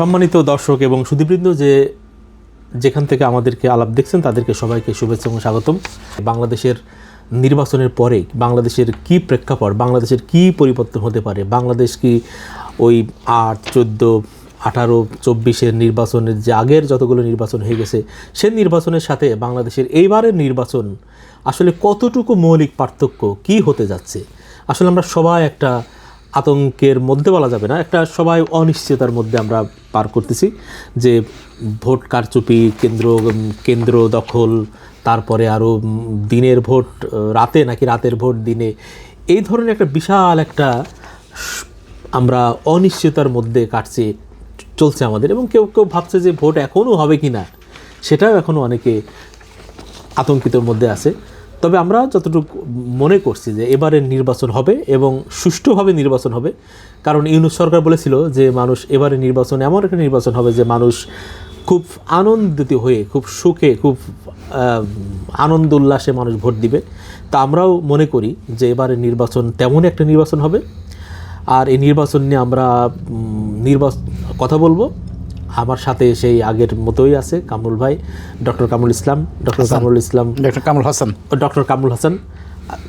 সম্মানিত দর্শক এবং সুদীবৃন্দ যে যেখান থেকে আমাদেরকে আলাপ দেখছেন, তাদেরকে সবাইকে শুভেচ্ছা এবং স্বাগতম। বাংলাদেশের নির্বাচনের পরে বাংলাদেশের কি প্রেক্ষাপট, বাংলাদেশের কি পরিবর্তন হতে পারে, বাংলাদেশ কি ওই আট, চোদ্দ, আঠারো, চব্বিশের নির্বাচনের যে আগের যতগুলো নির্বাচন হয়ে গেছে, সে নির্বাচনের সাথে বাংলাদেশের এইবারের নির্বাচন আসলে কতটুকু মৌলিক পার্থক্য, কি হতে যাচ্ছে? আসলে আমরা সবাই একটা আতঙ্কের মধ্যে বলা যাবে না। একটা সবাই অনিশ্চয়তার মধ্যে আমরা পার করতেছি যে ভোট কারচুপি, কেন্দ্র কেন্দ্র দখল, তারপরে আরও দিনের ভোট, রাতে নাকি রাতের ভোট দিনে, এই ধরনের একটা বিশাল একটা আমরা অনিশ্চয়তার মধ্যে কাটছে, চলছে আমাদের। এবং কেউ কেউ ভাবছে যে ভোট এখনও হবে কি না সেটাও এখনও অনেকে আতঙ্কিতর মধ্যে আছে। তবে আমরা যতটুকু মনে করছি যে এবারের নির্বাচন হবে এবং সুষ্ঠুভাবে নির্বাচন হবে, কারণ ইউনুস সরকার বলেছিল যে মানুষ এবারে নির্বাচন, এমন একটা নির্বাচন হবে যে মানুষ খুব আনন্দিত হয়ে, খুব সুখে, খুব আনন্দ উল্লাসে মানুষ ভোট দিবে। তা আমরাও মনে করি যে এবারে নির্বাচন তেমনই একটা নির্বাচন হবে। আর এই নির্বাচন নিয়ে আমরা নির্বাচন কথা বলব। আমার সাথে সেই আগের মতোই আছে কামরুল ভাই doctor Kamrul Islam doctor Kamrul Islam doctor Kamrul Hasan. Doctor Kamrul Hasan.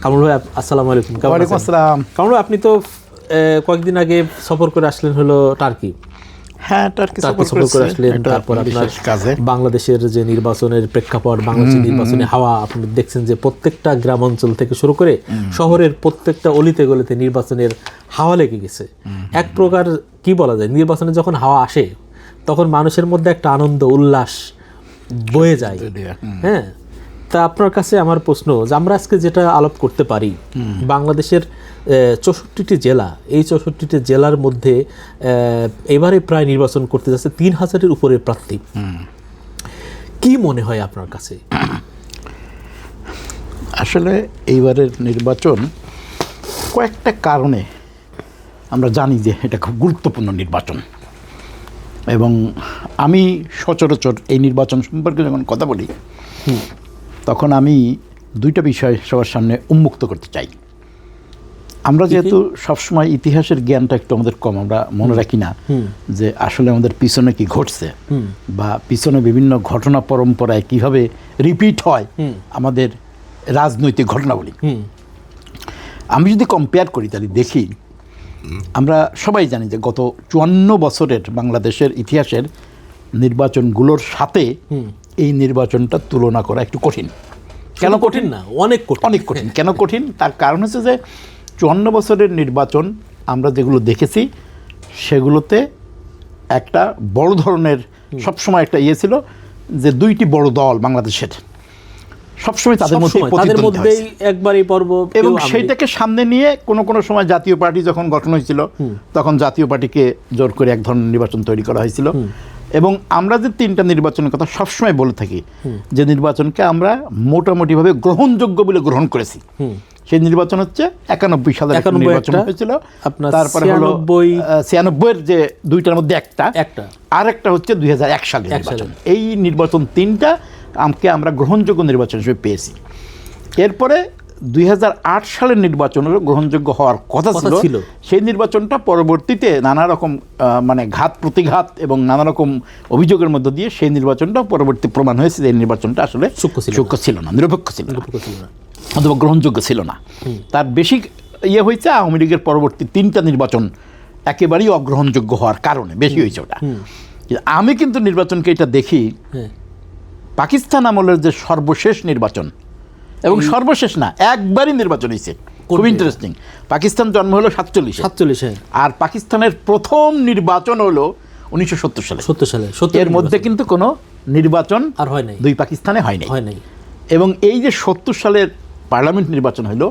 Kamrul ভাই আসসালামু আলাইকুম। ওয়ালাইকুম আসসালাম। কামরুল আপনি তো কয়েকদিন আগে সফর করে আসলেন হলো টার্কি। হ্যাঁ টার্কি টার্কি সফর সফর করে আসলেন তারপর আপনার বাংলাদেশের যে নির্বাচনের প্রেক্ষাপট বাংলাদেশের নির্বাচনের হাওয়া আপনি দেখছেন যে প্রত্যেকটা গ্রাম অঞ্চল থেকে শুরু করে শহরের প্রত্যেকটা অলিতে গলিতে নির্বাচনের হাওয়া লেগে গেছে। এক প্রকার কি বলা যায়? নির্বাচনে যখন হাওয়া আসে তখন মানুষের মধ্যে একটা আনন্দ উল্লাস বয়ে যায়। হ্যাঁ? তা আপনার কাছে আমার প্রশ্ন যে আমরা আজকে যেটা আলাপ করতে পারি বাংলাদেশের চৌষট্টিটি জেলা এই চৌষট্টিটি জেলার মধ্যে এবারে প্রায় নির্বাচন করতে যাচ্ছে তিন হাজারের উপরে প্রার্থী। কি মনে হয় আপনার কাছে? আসলে এইবারের নির্বাচন কয়েকটা কারণে আমরা জানি যে এটা খুব গুরুত্বপূর্ণ নির্বাচন। এবং আমি সচরাচর এই নির্বাচন সম্পর্কে যখন কথা বলি তখন আমি দুইটা বিষয় সবার সামনে উন্মুক্ত করতে চাই। আমরা যেহেতু সবসময় ইতিহাসের জ্ঞানটা একটু আমাদের কম আমরা মনে রাখি না যে আসলে আমাদের পিছনে কি ঘটছে বা পিছনে বিভিন্ন ঘটনা পরম্পরায় কীভাবে রিপিট হয় আমাদের রাজনৈতিক ঘটনাবলী। আমি যদি কম্পেয়ার করি তাহলে দেখি আমরা সবাই জানি যে গত চুয়ান্ন বছরের বাংলাদেশের ইতিহাসের নির্বাচনগুলোর সাথে এই নির্বাচনটা তুলনা করা একটু কঠিন। কেন কঠিন না? অনেক কঠিন। অনেক কঠিন। কেন কঠিন? তার কারণ হচ্ছে যে চুয়ান্ন বছরের নির্বাচন আমরা যেগুলো দেখেছি সেগুলোতে একটা বড় ধরনের সবসময় একটা ইয়ে ছিল যে দুইটি বড় দল বাংলাদেশের। সবসময় তাদের মধ্যে তাদের মধ্যেই একবার এই পর্ব এবং সেইটাকে সামনে নিয়ে কোনো কোনো সময় জাতীয় পার্টি যখন গঠন হয়েছিল তখন জাতীয় পার্টিকে জোর করে এক ধরনের নির্বাচন তৈরি করা হয়েছিল। এবং আমরা যে তিনটা নির্বাচনের কথা সবসময় বলে থাকি যে নির্বাচনকে আমরা মোটামুটিভাবে গ্রহণযোগ্য বলে গ্রহণ করেছি। সেই নির্বাচন হচ্ছে একানব্বই সালের নির্বাচন হয়েছিল। তারপরে হলো 96 ছিয়ানব্বইয়ের যে দুইটার মধ্যে একটা একটা। আর একটা হচ্ছে দুই হাজার এক সালের নির্বাচন। এই নির্বাচন তিনটা আমকে আমরা গ্রহণযোগ্য নির্বাচন হিসেবে পেয়েছি। এরপরে দুই হাজার আট সালের নির্বাচনেরও গ্রহণযোগ্য হওয়ার কথা ছিল। সেই নির্বাচনটা পরবর্তীতে নানা রকম মানে ঘাত প্রতিঘাত এবং নানা রকম অভিযোগের মধ্য দিয়ে সেই নির্বাচনটা পরবর্তী প্রমাণ হয়েছে যে নির্বাচনটা আসলে সূক্ষ্ম ছিল না। নিরপেক্ষ ছিল না। অথবা গ্রহণযোগ্য ছিল না। তার বেশি ইয়ে হয়েছে আওয়ামী লীগের পরবর্তী তিনটা নির্বাচন একেবারেই অগ্রহণযোগ্য হওয়ার কারণে বেশি হয়েছে ওটা। আমি কিন্তু নির্বাচনকে এটা দেখি হ্যাঁ। পাকিস্তান আমলের যে সর্বশেষ নির্বাচন এবং সর্বশেষ না একবারই নির্বাচন হয়েছে। খুব ইন্টারেস্টিং পাকিস্তান জন্ম হলো সাতচল্লিশে। সাতচল্লিশ। হ্যাঁ আর পাকিস্তানের প্রথম নির্বাচন হলো উনিশশো সত্তর সালে। সত্তর সালে এর মধ্যে কিন্তু কোনো নির্বাচন আর হয় নাই। দুই পাকিস্তানে হয়নি হয় নাই। এবং এই যে সত্তর সালের পার্লামেন্ট নির্বাচন হলো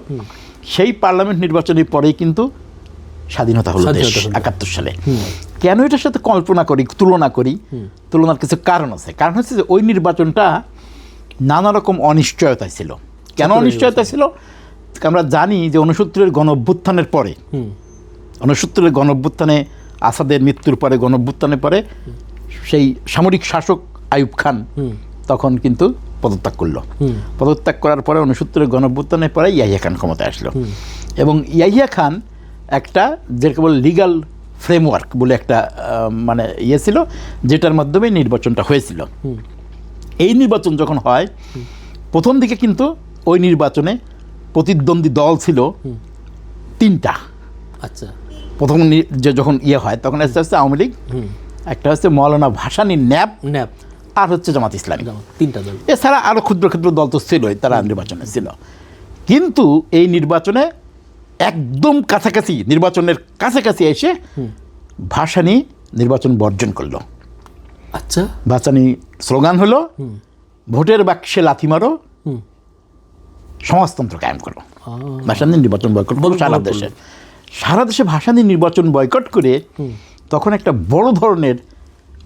সেই পার্লামেন্ট নির্বাচনের পরেই কিন্তু স্বাধীনতা হলো দেশ একাত্তর সালে। কেন এটার সাথে কল্পনা করি তুলনা করি? তুলনার কিছু কারণ আছে। কারণ হচ্ছে যে ওই নির্বাচনটা নানা রকম অনিশ্চয়তায় ছিল। কেন অনিশ্চয়তা ছিল? আমরা জানি যে উনসত্তরের গণ অভ্যুত্থানের পরে হুম। উনসত্তরের গণ অভ্যুত্থানে আসাদের মৃত্যুর পরে গণ অভ্যুত্থানের পরে সেই সামরিক শাসক আইয়ুব খান তখন কিন্তু পদত্যাগ করল। পদত্যাগ করার পরে উনসত্তরের গণ অভ্যুত্থানের পরে ইয়াহিয়া খান ক্ষমতায় আসলো। এবং ইয়াহিয়া খান একটা যে কেবল লিগাল ফ্রেমওয়ার্ক বলে একটা মানে ইয়ে ছিল যেটার মাধ্যমে নির্বাচনটা হয়েছিল। এই নির্বাচন যখন হয় প্রথম দিকে কিন্তু ওই নির্বাচনে প্রতিদ্বন্দ্বী দল ছিল তিনটা। আচ্ছা। প্রথম যে যখন ইয়ে হয় তখন আস্তে আস্তে আওয়ামী লীগ একটা হচ্ছে মৌলানা ভাসানী ন্যাপ ন্যাপ। আর হচ্ছে জামাত ইসলামী। তিনটা দল। এছাড়া আরও ক্ষুদ্র ক্ষুদ্র দল তো ছিলই তারা নির্বাচনে ছিল। কিন্তু এই নির্বাচনে একদম কাছাকাছি নির্বাচনের কাছাকাছি এসে ভাসানী নির্বাচন বর্জন করল। আচ্ছা। ভাসানী স্লোগান হলো ভোটের বাক্সে লাথি মারো সমাজতন্ত্র কায়েম করো। ভাসানী নির্বাচন বয়কট করল সারা দেশে। সারা দেশে ভাসানী নির্বাচন বয়কট করে তখন একটা বড় ধরনের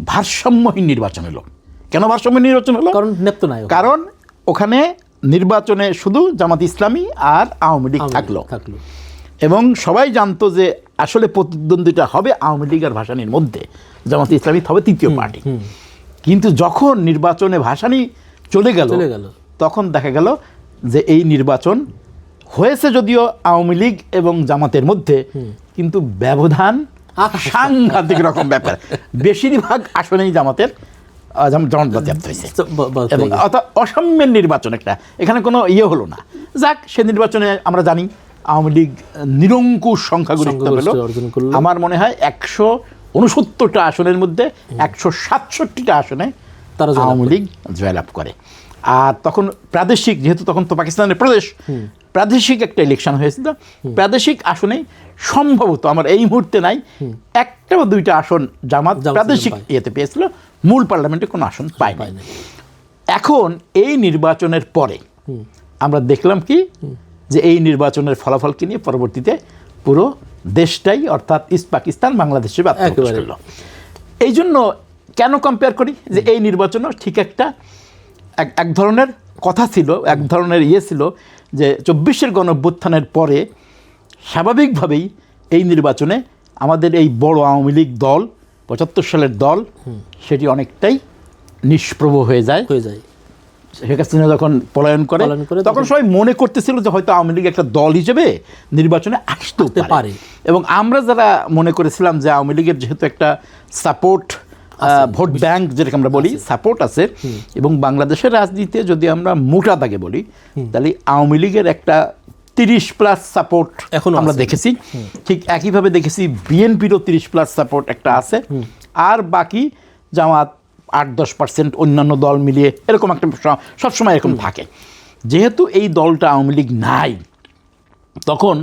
ভারসাম্যহীন নির্বাচন হলো। কেন ভারসাম্যহীন নির্বাচন হলো? কারণ নাই ওখানে। কারণ ওখানে নির্বাচনে শুধু জামাত ইসলামী আর আওয়ামী লীগ থাকল। থাকল। এবং সবাই জানতো যে আসলে প্রতিদ্বন্দ্বিতা হবে আওয়ামী লীগ আর ভাসানির মধ্যে জামাত ইসলামী হবে তৃতীয় পার্টি। কিন্তু যখন নির্বাচনে ভাসানি চলে গেল চলে গেল। তখন দেখা গেল যে এই নির্বাচন হয়েছে যদিও আওয়ামী লীগ এবং জামাতের মধ্যে কিন্তু ব্যবধান সাংঘাতিক রকম ব্যাপার। বেশিরভাগ আসনেই জামাতের জামাত বাজেয়াপ্ত হয়েছে। এবং অর্থাৎ অসাম্যের নির্বাচন একটা। এখানে কোনো ইয়ে হলো না। যাক সে নির্বাচনে আমরা জানি আওয়ামী লীগ নিরঙ্কুশ সংখ্যাগরিষ্ঠ পেল। আমার মনে হয় একশো উনসত্তরটা আসনের মধ্যে একশো সাতষট্টিটা আসনে তারা আওয়ামী লীগ জয়লাভ করে। আর তখন প্রাদেশিক যেহেতু তখন তো পাকিস্তানের প্রদেশ প্রাদেশিক একটা ইলেকশন হয়েছিল। প্রাদেশিক আসনেই সম্ভবত আমার এই মুহূর্তে নাই। একটা বা দুইটা আসন জামাত প্রাদেশিক ইয়েতে পেয়েছিল মূল পার্লামেন্টে কোনো আসন পায় নাই। এখন এই নির্বাচনের পরে আমরা দেখলাম কি যে এই নির্বাচনের ফলাফলকে নিয়ে পরবর্তীতে পুরো দেশটাই অর্থাৎ ইস্ট পাকিস্তান বাংলাদেশে এই জন্য কেন কম্পেয়ার করি? যে এই নির্বাচনও ঠিক একটা এক এক ধরনের কথা ছিল এক ধরনের ইয়ে ছিল যে চব্বিশের গণ অভ্যুত্থানের পরে স্বাভাবিকভাবেই এই নির্বাচনে আমাদের এই বড় আওয়ামী লীগ দল পঁচাত্তর সালের দল সেটি অনেকটাই নিষ্প্রভ হয়ে যায়। হয়ে যায়। শেখ হাসিনা যখন পলায়ন করে তখন সবাই মনে করতেছিল যে হয়তো আওয়ামী লীগ একটা দল হিসেবে নির্বাচনে আসতে পারে। এবং আমরা যারা মনে করেছিলাম যে আওয়ামী লীগের যেহেতু একটা সাপোর্ট ভোট ব্যাংক যেটাকে আমরা বলি সাপোর্ট আছে। এবং বাংলাদেশের রাজনীতিতে যদি আমরা মোটা দাগে বলি তাহলে আওয়ামী লীগের একটা তিরিশ প্লাস সাপোর্ট এখনও আমরা দেখেছি। ঠিক একইভাবে দেখেছি বিএনপিরও তিরিশ প্লাস সাপোর্ট একটা আছে। আর বাকি জামাত আট দশ পার্সেন্ট অন্যান্য দল মিলিয়ে এরকম একটা সবসময় এরকম থাকে। যেহেতু এই দলটা আওয়ামী লীগ নাই তখন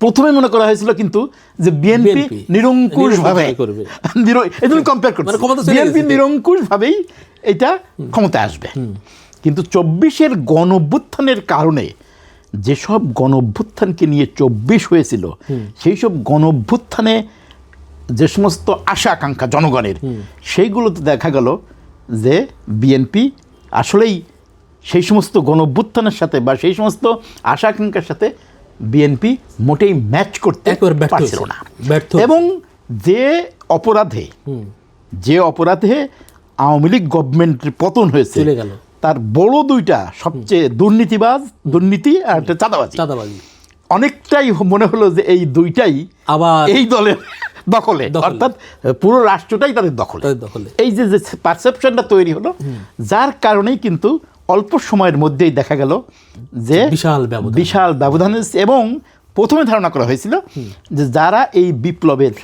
প্রথমে মনে করা হয়েছিল কিন্তু যে বিএনপি BNP নিরঙ্কুশ ভাবে করবে। এই জন্য কম্পেয়ার করছি। মানে ক্ষমতা বিএনপি গেছে। নিরঙ্কুশ ভাবেই এটা ক্ষমতায় আসবে। কিন্তু চব্বিশের গণভ্যুত্থানের কারণে যেসব গণভ্যুত্থানকে নিয়ে চব্বিশ হয়েছিল সেই সব গণ অভ্যুত্থানে যে সমস্ত আশা আকাঙ্ক্ষা জনগণের সেইগুলোতে দেখা গেল যে বিএনপি আসলেই সেই সমস্ত গণ অভ্যুত্থানের সাথে বা সেই সমস্ত আশা আকাঙ্ক্ষার সাথে বিএনপি মোটেই ম্যাচ করতে পারছিল না। এবং যে অপরাধে যে অপরাধে আওয়ামী লীগ গভর্নমেন্টের পতন হয়েছে। তার বড় দুইটা সবচেয়ে দুর্নীতিবাজ দুর্নীতি আর একটা চাঁদাবাজি। চাঁদাবাজি। অনেকটাই মনে হলো যে এই দুইটাই আবার এই দলের দখলে। অর্থাৎ পুরো রাষ্ট্রটাই তাদের দখলে। তাদের দখলে। এই যে যে পারসেপশনটা তৈরি হলো যার কারণেই কিন্তু অল্প সময়ের মধ্যেই দেখা গেল যে বিশাল বিশাল ব্যবধান হয়েছে এবং প্রথমে ধারণা করা হয়েছিল যে যারা এই বিপ্লবের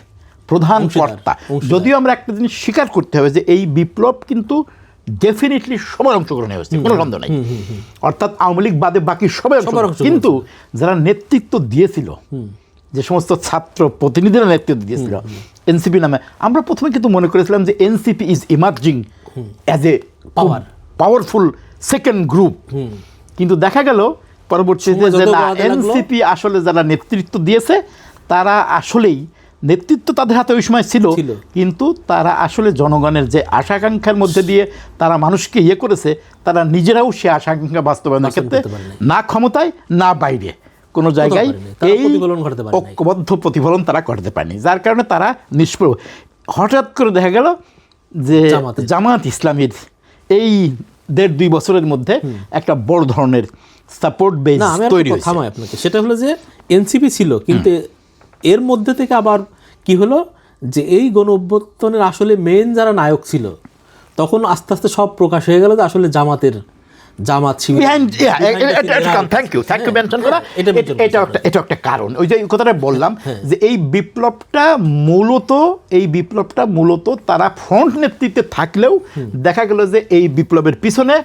প্রধান কর্তা যদিও আমরা একটা জিনিস স্বীকার করতে হবে যে এই বিপ্লব কিন্তু ডেফিনেটলি সবার অংশগ্রহণে হয়েছে কোনো সন্দেহ নেই। অর্থাৎ আওয়ামী লীগ বাদে বাকি সবাই কিন্তু যারা নেতৃত্ব দিয়েছিল যে সমস্ত ছাত্র প্রতিনিধিরা নেতৃত্ব দিয়েছিল এনসিপি নামে আমরা প্রথমে কিন্তু মনে করেছিলাম যে NCP is emerging as a power powerful second group কিন্তু দেখা গেল পরবর্তীতে যে না এনসিপি আসলে যারা নেতৃত্ব দিয়েছে তারা আসলেই নেতৃত্ব তাদের হাতে ওই সময় ছিল। কিন্তু তারা আসলে জনগণের যে আশা আকাঙ্ক্ষার মধ্যে দিয়ে তারা মানুষকে ইয়ে করেছে তারা নিজেরাও সে আশা আকাঙ্ক্ষা বাস্তবায়নের ক্ষেত্রে না ক্ষমতায় না বাইরে। কোনো জায়গায় এই ঐক্যবদ্ধ প্রতিফলন তারা করতে পারেনি। যার কারণে তারা নিষ্প্রভ। হঠাৎ করে দেখা গেল যে। জামাত ইসলামীর এই দেড় দুই বছরের মধ্যে একটা বড় ধরনের সাপোর্ট বেস তৈরি হয়েছে। থামাই আপনাকে। সেটা হলো যে এনসিপি ছিল কিন্তু এর মধ্যে থেকে আবার কি হলো? যে এই গণ অভ্যর্থনের আসলে মেন যারা নায়ক ছিল তখন আস্তে আস্তে সব প্রকাশ হয়ে গেল যে আসলে জামাতের Jamaat thank you thank you mention করা। এটা এটা একটা এটা একটা কারণ। ওই যে কথাটা বললাম যে এই বিপ্লবটা মূলত এই বিপ্লবটা মূলত তারা ফ্রন্ট নেতৃত্বে থাকলেও দেখা গেল যে এই বিপ্লবের পিছনে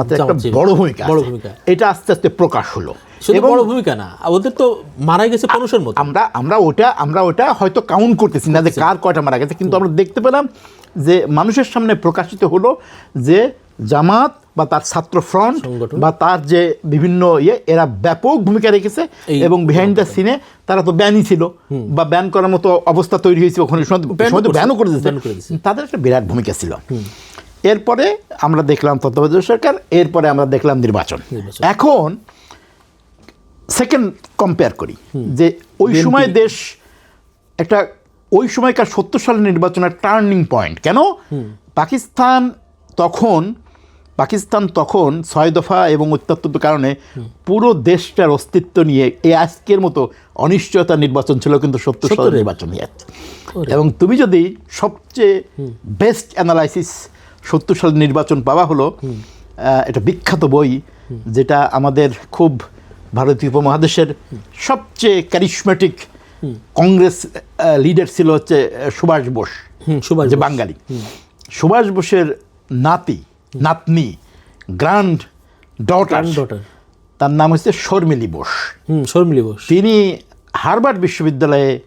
একটা বড় ভূমিকা বড় ভূমিকা। এটা আস্তে আস্তে প্রকাশ হলো। শুধু বড় ভূমিকা না ওদের তো মারাই গেছে পনেরোশোর মতো। আমরা আমরা ওটা আমরা ওটা হয়তো কাউন্ট করতেছি না যে কার কয়টা মারা গেছে কিন্তু আমরা দেখতে পেলাম যে মানুষের সামনে প্রকাশিত হলো যে জামাত বা তার ছাত্র ফ্রন্ট বা তার যে বিভিন্ন ইয়ে এরা ব্যাপক ভূমিকা রেখেছে এবং বিহাইন্ড দ্য সিনে তারা তো ব্যানই ছিল বা ব্যান করার মতো অবস্থা তৈরি হয়েছে ওখানে ব্যানও করে দিয়েছে। তাদের একটা বিরাট ভূমিকা ছিল। এরপরে আমরা দেখলাম তত্ত্বাবধায়ক সরকার এরপরে আমরা দেখলাম নির্বাচন। নির্বাচন। এখন সেকেন্ড কম্পেয়ার করি যে ওই সময় দেশ একটা ওই সময়কার সত্তর সালের নির্বাচনের টার্নিং পয়েন্ট কেন? পাকিস্তান তখন পাকিস্তান তখন ছয় দফা এবং অত্যাত্মত কারণে পুরো দেশটার অস্তিত্ব নিয়ে এই আজকের মতো অনিশ্চয়তা নির্বাচন ছিল কিন্তু সত্তর সালের সত্তরের। নির্বাচন এবং তুমি যদি সবচেয়ে বেস্ট অ্যানালাইসিস সত্তর সালের নির্বাচন পাওয়া হলো এটা বিখ্যাত বই যেটা আমাদের খুব ভারতীয় উপমহাদেশের সবচেয়ে ক্যারিসমেটিক কংগ্রেস লিডার ছিল হচ্ছে সুভাষ বোস সুভাষ যে বাঙালি। সুভাষ বোসের নাতি নাতনি গ্র্যান্ড ডটার। তার নাম হচ্ছে শর্মিলী বোস। শর্মিলি বোস। তিনি হার্ভার্ড বিশ্ববিদ্যালয়ে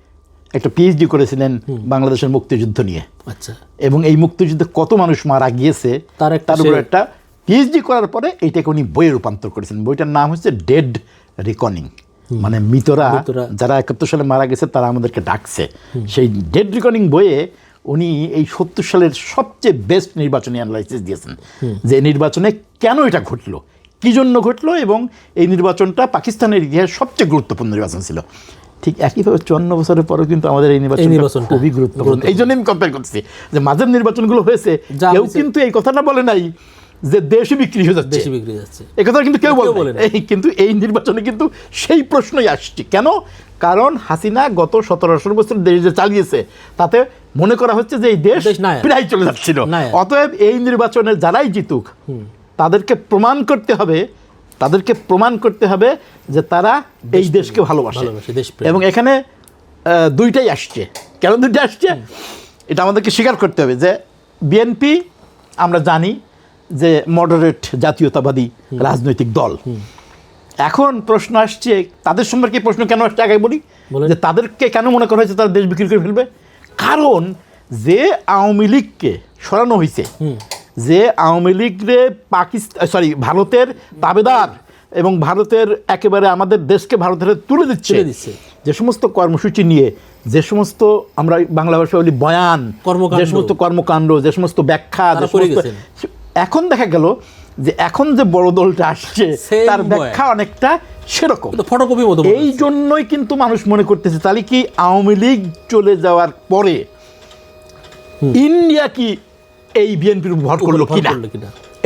একটা পিএইচডি করেছিলেন বাংলাদেশের মুক্তিযুদ্ধ নিয়ে। আচ্ছা। এবং এই মুক্তিযুদ্ধে কত মানুষ মারা গিয়েছে তার একটা তার উপর একটা পিএইচডি করার পরে এইটাকে উনি বইয়ে রূপান্তর করেছেন বইটার নাম হচ্ছে ডেড রিকনিং মানে মৃতরা মৃতরা। যারা একাত্তর সালে মারা গেছে তারা আমাদেরকে ডাকছে। সেই ডেড রিকনিং বইয়ে উনি এই সত্তর সালের সবচেয়ে বেস্ট নির্বাচনী অ্যানালাইসিস দিয়েছেন। যে নির্বাচনে কেন এটা ঘটলো? কী জন্য ঘটলো? এবং এই নির্বাচনটা পাকিস্তানের ইতিহাস সবচেয়ে গুরুত্বপূর্ণ নির্বাচন ছিল। ঠিক একইভাবে চুয়ান্ন বছরের পরেও কিন্তু আমাদের এই নির্বাচন খুবই গুরুত্বপূর্ণ। এই জন্য আমি কম্পেয়ার করছি যে মাঝের নির্বাচনগুলো হয়েছে কেউ কিন্তু এই কথাটা বলে নাই। যে দেশে বিক্রি হয়ে যাচ্ছে। দেশে বিক্রি যাচ্ছে। এই কথা কিন্তু কেউ বলে। এই কিন্তু এই নির্বাচনে কিন্তু সেই প্রশ্নই আসছে। কেন? কারণ হাসিনা গত সতেরো আঠারো বছর দেশ যে চালিয়েছে তাতে মনে করা হচ্ছে যে এই দেশ প্রায় চলে যাচ্ছিল। অতএব এই নির্বাচনে যারাই জিতুক তাদেরকে প্রমাণ করতে হবে তাদেরকে প্রমাণ করতে হবে যে তারা এই দেশকে ভালোবাসে। এবং এখানে দুইটাই আসছে। কেন দুইটা আসছে? এটা আমাদেরকে স্বীকার করতে হবে যে বিএনপি আমরা জানি যে মডারেট জাতীয়তাবাদী রাজনৈতিক দল এখন প্রশ্ন আসছে তাদের সম্পর্কে প্রশ্ন কেন আসছে আগে বলি যে তাদেরকে কেন মনে করা হয়েছে তারা দেশ বিক্রি করে ফেলবে কারণ যে আওয়ামী লীগকে সরানো হয়েছে যে আওয়ামী লীগরে পাকিস্তান সরি ভারতের তাবেদার এবং ভারতের একেবারে আমাদের দেশকে ভারতের তুলে দিচ্ছে। যে সমস্ত কর্মসূচি নিয়ে যে সমস্ত আমরা বাংলা ভাষায় বলি বয়ান। যে সমস্ত কর্মকাণ্ড যে সমস্ত ব্যাখ্যা যে সমস্ত- গেছেন। এখন দেখা গেল যে এখন যে বড় দলটা আসছে তার ব্যাখ্যা অনেকটা সেরকম। ফটোকপি মতো এই জন্যই কিন্তু মানুষ মনে করতেছে তাহলে কি আওয়ামী লীগ চলে যাওয়ার পরে ইন্ডিয়া কি এই বিএনপির ভর করল কিনা?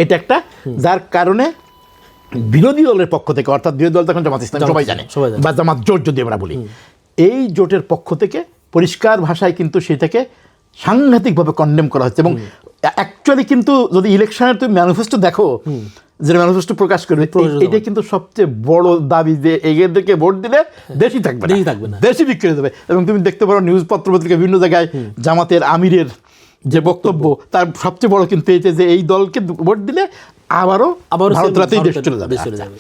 এটা একটা যার কারণে বিরোধী দলের পক্ষ থেকে অর্থাৎ বিরোধী দল তখন জামাত ইসলাম সবাই জানে। বা জামাত জোট যদি আমরা বলি এই জোটের পক্ষ থেকে পরিষ্কার ভাষায় কিন্তু সেটাকে সাংঘাতিকভাবে কন্ডেম করা হচ্ছে এবং অ্যাকচুয়ালি কিন্তু যদি ইলেকশনের তুমি ম্যানিফেস্টো দেখো যে ম্যানিফেস্টো প্রকাশ করবে এটা কিন্তু সবচেয়ে বড় দাবি যে এগিয়ে ভোট দিলে দেশই থাকবে দেশই থাকবে না। দেশই বিক্রি হয়ে যাবে। এবং তুমি দেখতে পারো নিউজ পত্র পত্রিকা বিভিন্ন জায়গায় জামাতের আমিরের যে বক্তব্য তার সবচেয়ে বড় কিন্তু এই যে এই দলকে ভোট দিলে আবারও আবারও ভারত রাতেই দেশ চলে যাবে। চলে। যাবে।